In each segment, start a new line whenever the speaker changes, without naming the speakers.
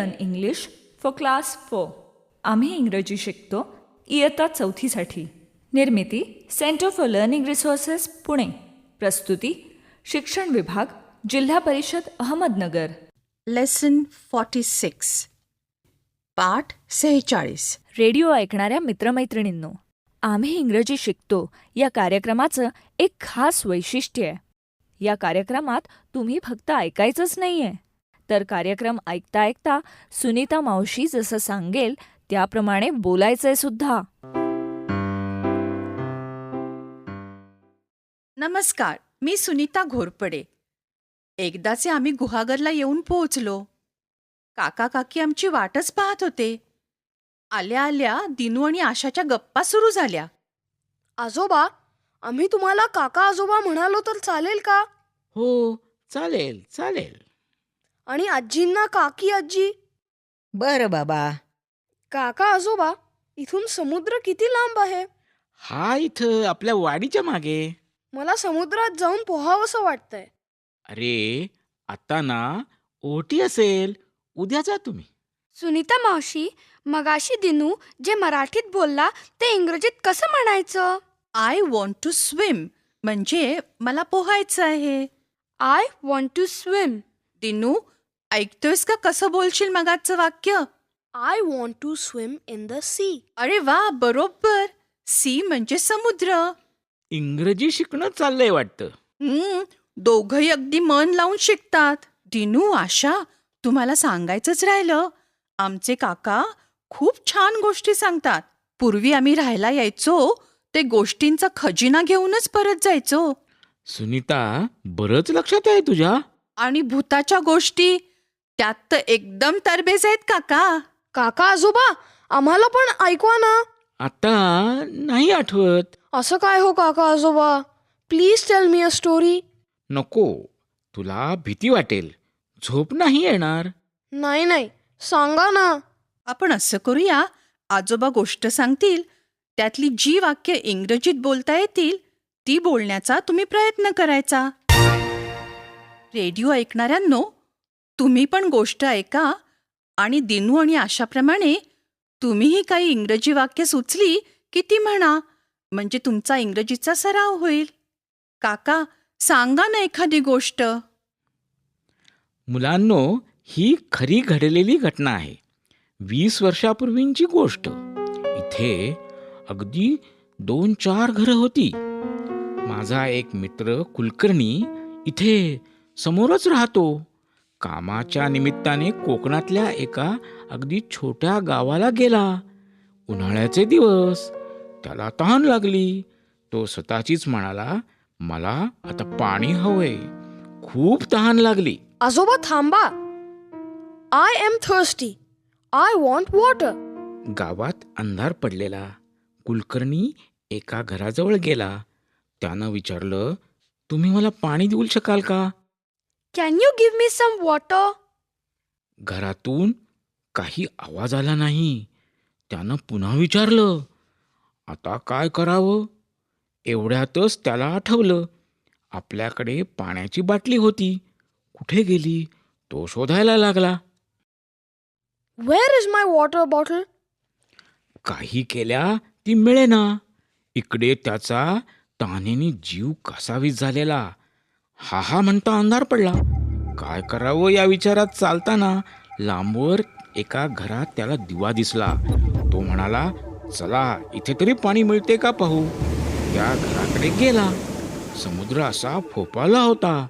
Learn English for class four आम्ही इंग्रजी शिकतो. इयत्ता चौथीसाठी. निर्मिती centre for learning resources Pune. प्रस्तुती शिक्षण विभाग जिल्हा परिषद अहमदनगर.
लेसन फॉर्टी सिक्स पाठ सेहेचाळीस.
रेडिओ ऐकणाऱ्या मित्रमैत्रिणींनो आम्ही इंग्रजी शिकतो. या कार्यक्रमाचं एक खास वैशिष्ट्य आहे. या कार्यक्रमात तुम्ही फक्त ऐकायचंच नाहीये. तर कार्यक्रम ऐकता ऐकता सुनीता मावशी जसं सांगेल त्याप्रमाणे बोलायचंय सुद्धा.
नमस्कार मी सुनीता घोरपडे. एकदाचे आम्ही गुहागरला येऊन पोहोचलो. काका काकी आमची वाटच पाहत होते. आल्या आल्या दिनू आणि आशाच्या गप्पा सुरू झाल्या.
आजोबा आम्ही तुम्हाला काका आजोबा म्हणालो तर चालेल का?
हो चालेल चालेल.
आणि आजींना काकी आजी?
बरं बाबा.
काका आजोबा इथून समुद्र किती लांब आहे?
हा इथं आपल्या वाडीच्या मागे.
मला समुद्रात जाऊन पोहावंसं वाटतंय.
अरे आता ना ओटी असेल. उद्या जा तुम्ही.
सुनीता मावशी मगाशी दिनू जे मराठीत बोलला ते इंग्रजीत कसं म्हणायचं?
आय वॉन्ट टू स्विम म्हणजे मला पोहायचं आहे.
I want to swim
Dinu ऐकतोयस का? कसं बोलशील मगाचं वाक्य?
I want to swim in the sea
अरे वा बरोबर. सी म्हणजे समुद्र.
इंग्रजी शिकणं चाललंय वाटतं.
हम्म दोघही अगदी मन लावून शिकतात. दिनू आशा तुम्हाला सांगायचंच राहिलं. आमचे काका खूप छान गोष्टी सांगतात. पूर्वी आम्ही राहायला यायचो ते गोष्टींचा खजिना घेऊनच परत जायचो.
सुनीता बरंच लक्षात आहे तुझ्या.
आणि भूताच्या गोष्टी त्यात तर एकदम तरबेज आहेत काका.
काका आजोबा आम्हाला पण ऐकवा ना.
आता नाही आठवत.
असं काय हो काका आजोबा? Please tell me a story
नको. तुला भीती वाटेल. झोप नाही येणार.
नाही नाही. सांगा ना.
आपण असं करूया. आजोबा गोष्ट सांगतील. त्यातली जी वाक्य इंग्रजीत बोलता येतील ती बोलण्याचा तुम्ही प्रयत्न करायचा. रेडिओ ऐकणाऱ्यांनो तुम्ही पण गोष्ट ऐका आणि दिनू आणि आशाप्रमाणे तुम्हीही काही इंग्रजी वाक्य सुचली की ती म्हणा म्हणजे तुमचा इंग्रजीचा सराव होईल. काका सांगा ना एखादी गोष्ट.
मुलांनो ही खरी घडलेली घटना आहे. वीस वर्षापूर्वींची गोष्ट. इथे अगदी दोन चार घरं होती. माझा एक मित्र कुलकर्णी इथे समोरच राहतो. कामाच्या निमित्ताने कोकणातल्या एका अगदी छोट्या गावाला गेला. उन्हाळ्याचे दिवस. त्याला तहान लागली. तो स्वतःचीच म्हणाला मला आता पाणी हवंय. खूप तहान लागली.
आजोबा थांबा. I am thirsty I want water
गावात अंधार पडलेला. कुलकर्णी एका घराजवळ गेला. त्यानं विचारलं तुम्ही मला पाणी देऊ शकाल का?
Can you give me some water
घरातून काही आवाज आला नाही. त्यानं पुन्हा विचारलं आता काय करावं? एवढ्यातच त्याला आठवलं आपल्याकडे पाण्याची बाटली होती. कुठे गेली? तो शोधायला लागला.
Where is my water bottle
काही केल्या ती मिळेना. इकडे त्याचा तानेने जीव कसावीस झालेला. हा हा म्हणता अंधार पडला. काय करावं या विचारात चालताना लांबवर एका घरात त्याला दिवा दिसला. तो म्हणाला चला इथे तरी पाणी मिळते का पाहू? त्या घराकडे गेला. समुद्र असा फोपाला होता.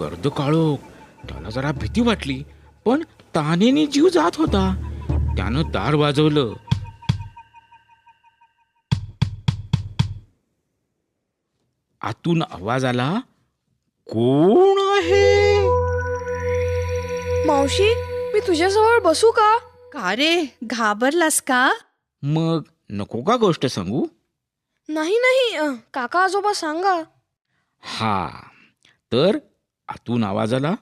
गर्द काळोख त्याला जरा भीती वाटली पण तानेने जीव जात होता. त्यानं दार वाजवलं. आतून आवाज आला कोण आहे?
मावशी मी तुझ्याजवळ बसू का?
का रे? घाबरलास का?
मग नको का गोष्ट सांगू?
नाही नाही अ, काका आजोबा सांगा.
हा तर आतून आवाज आला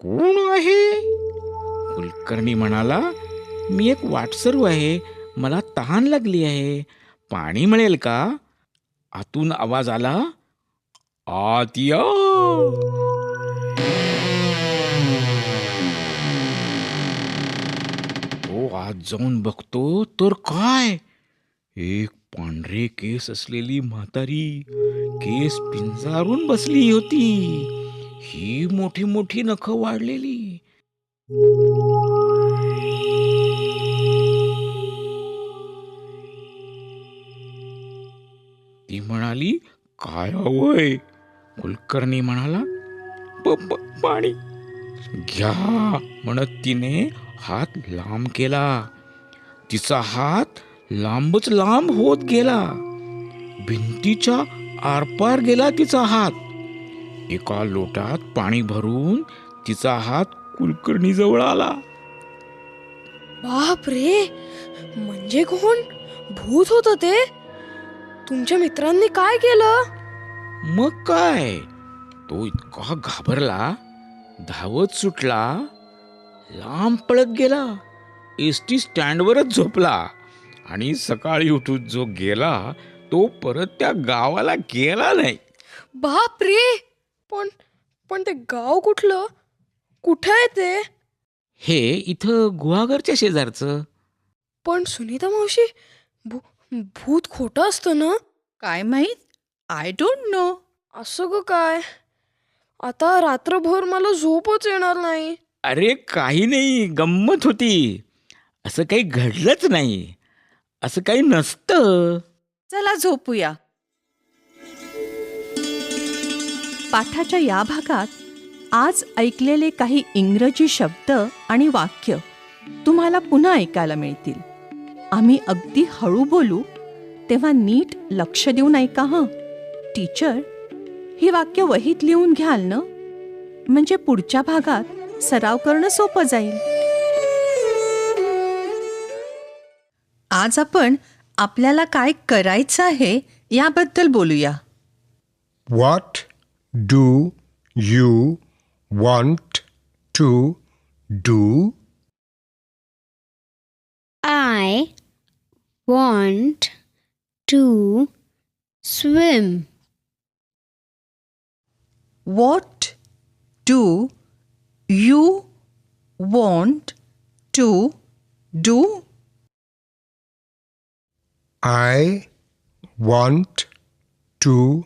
कोण आहे? कुलकर्णी म्हणाला मी एक वाटसरू आहे मला तहान लागली आहे पाणी मिळेल का? आतून आवाज आला आत या तो आज जाऊन बघतो तर काय? एक पांढरे केस असलेली म्हातारी केस पिंजारून बसली होती. ही मोठी मोठी नख वाढलेली. ती म्हणाली काय हो, हवंय कुलकर्णी म्हणाला पाणी. घ्या म्हणत तिने हात लांब केला. तिचा हात लांबच लांब होत गेला. भिंतीच्या आरपार गेला तिचा हात. एका लोटात पाणी भरून तिचा हात कुलकर्णीजवळ आला.
बाप रे! म्हणजे कोण? भूत होत ते? तुमच्या मित्रांनी काय केलं?
मग काय? तो इतका घाबरला धावत सुटला लांब पळत गेला एस टी स्टँडवरच झोपला आणि सकाळी उठून जो गेला तो परत त्या गावाला गेला नाही.
बाप रे पण पण ते गाव कुठलं? कुठं आहे ते?
हे इथं गुहागरच्या शेजारचं.
पण सुनीता मावशी भू भूत खोटं असतं ना?
काय माहीत? आय डोंट नो
असं ग काय? आता रात्रभर मला झोपच येणार नाही.
अरे काही नाही गंमत होती. असं काही घडलंच नाही. असं काही नसतं.
चला झोपूया.
पाठाच्या या भागात आज ऐकलेले काही इंग्रजी शब्द आणि वाक्य तुम्हाला पुन्हा ऐकायला मिळतील. आम्ही अगदी हळू बोलू तेव्हा नीट लक्ष देऊन ऐका हं? टीचर ही वाक्य वहीत लिहून घ्याल ना म्हणजे पुढच्या भागात सराव करणं सोपं जाईल
आज आपण आपल्याला काय करायचं आहे याबद्दल बोलूया
What do you want to do?
I want to swim.
What do you want to do?
I want to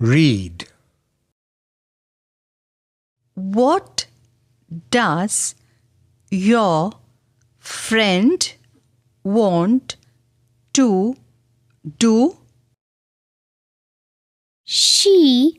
read.
What does your friend want to do?
She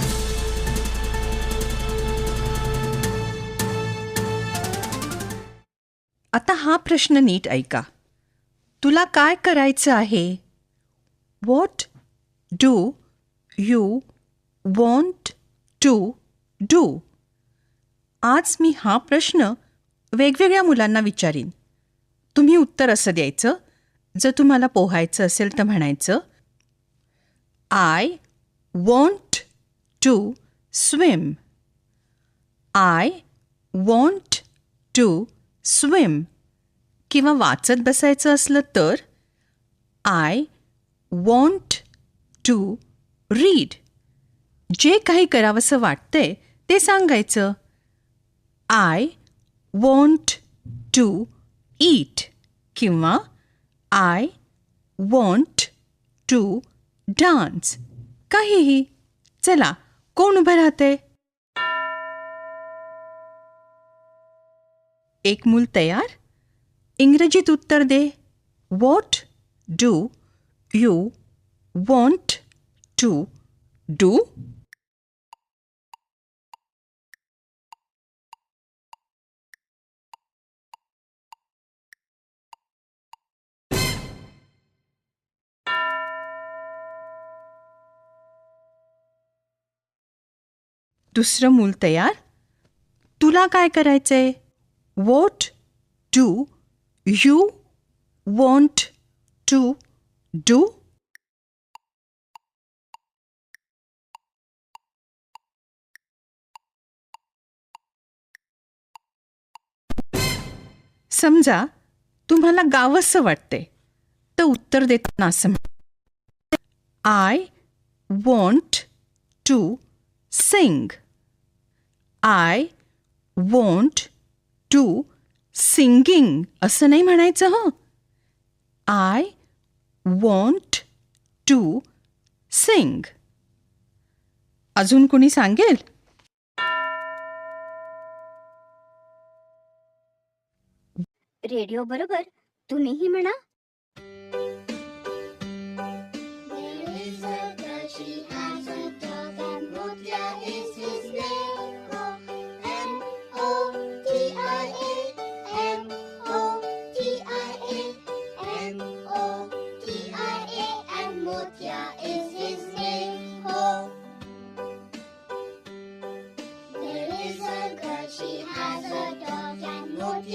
आता हा प्रश्न नीट ऐका. तुला काय करायचं आहे? What do you want to do आज मी हा प्रश्न वेगवेगळ्या मुलांना विचारीन. तुम्ही उत्तर असं द्यायचं. जर तुम्हाला पोहायचं असेल तर म्हणायचं I want to swim I want to swim किंवा वाचत बसायचं असलं तर आय वॉन्ट टू रीड जे काही करावंसं वाटतंय ते सांगायचं. आय वॉन्ट टू ईट किंवा आय वॉन्ट टू डान्स काहीही. चला कोण उभं राहते एक मूल तयार? इंग्रजीत उत्तर दे. What do you want to do दुसरं मूल तयार? तुला काय करायचंय? What do you want to do समजा तुम्हाला गावंसं वाटते तर उत्तर देताना असं I want to sing I want to singing असं नाही म्हणायचं हं. आय वॉन्ट टू सिंग अजून कोणी सांगेल?
रेडिओ बरोबर तुम्हीही म्हणा.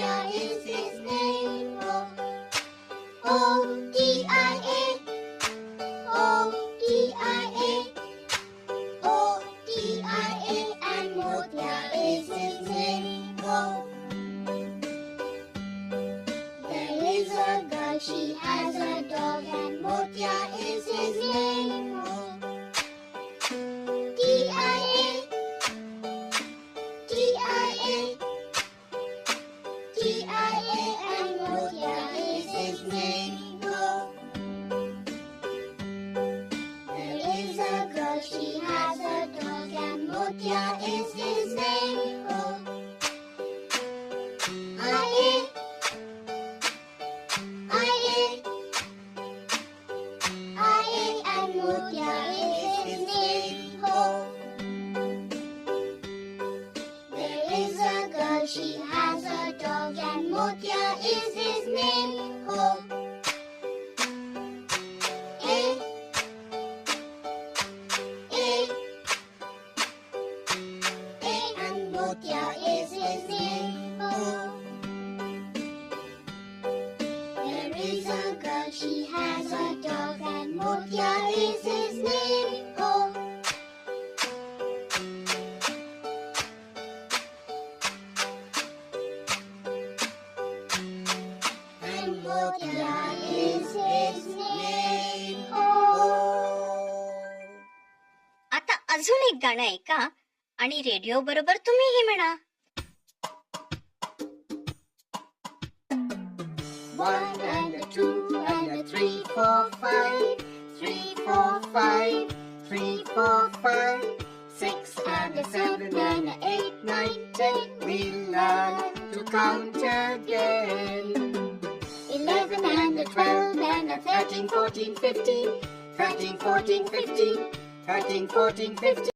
Motia is his name. Oh, oh ya is a girl, she has a dog, and Motia is his name. Oh. And Motia is his name. Oh.
आता अजून एक गाणं ऐका आणि रेडिओ बरोबर तुम्हीही म्हणा
One two and a three, four, five. Three, four, five. Three, four, five. Six and a seven and a eight, nine, ten. We learn to count again. Eleven and a twelve and a thirteen, fourteen, fifteen. Thirteen, fourteen, fifteen. Thirteen, fourteen, fifteen.